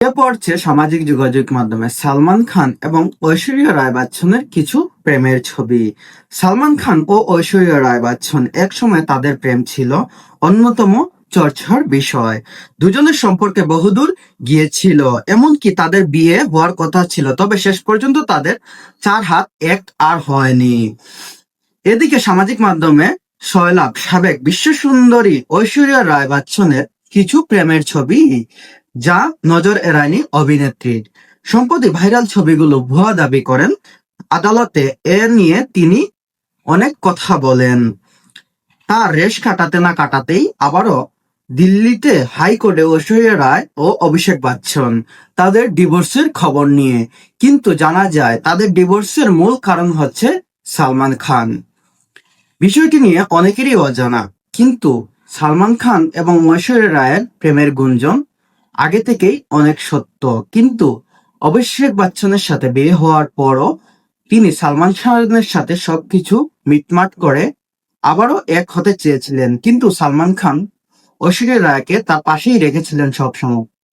পড়ছে সামাজিক যোগাযোগ মাধ্যমে সালমান খান এবং ঐশ্বরিয়া রায় বচ্চনের কিছু প্রেমের ছবি। সালমান খান ও ঐশ্বরিয়া রায় বচ্চন একসময় তাদের প্রেম ছিল অন্যতম চর্চার বিষয়। দুজনের সম্পর্কে বহুদূর গিয়েছিল, এমনকি তাদের বিয়ে হওয়ার কথা ছিল, তবে শেষ পর্যন্ত তাদের চার হাত এক আর হয়নি। এদিকে সামাজিক মাধ্যমে সয়লাভ সাবেক বিশ্ব সুন্দরী ঐশ্বরিয়া রায় বচ্চনের কিছু প্রেমের ছবি। যা নজর এড়ায়নি অভিনেত্রীর সম্প্রতি ভাইরাল ছবিগুলো ভুয়া দাবি করেন আদালতে, এ নিয়ে তিনি অনেক কথা বলেন। তার রেশ কাটাতে না কাটাতেই আবারও দিল্লিতে হাইকোর্টে ঐশ্বরিয়া রায় ও অভিষেক বাচ্চন তাদের ডিভোর্সের খবর নিয়ে। কিন্তু জানা যায়, তাদের ডিভোর্সের মূল কারণ হচ্ছে সালমান খান। বিষয়টি নিয়ে অনেকেরই অজানা। কিন্তু সালমান খান এবং ঐশ্বরিয়া রায়ের প্রেমের গুঞ্জন আগে থেকেই অনেক সত্য। কিন্তু অভিষেক বচ্চনের সাথে বিয়ে হওয়ার পরও তিনি সালমান খানের সাথে সবকিছু মিটমাট করে আবারও এক হতে চেয়েছিলেন। কিন্তু সালমান খান ঐশ্বরিয়া রায়কে তার পাশেই রেখেছিলেন সবসময়।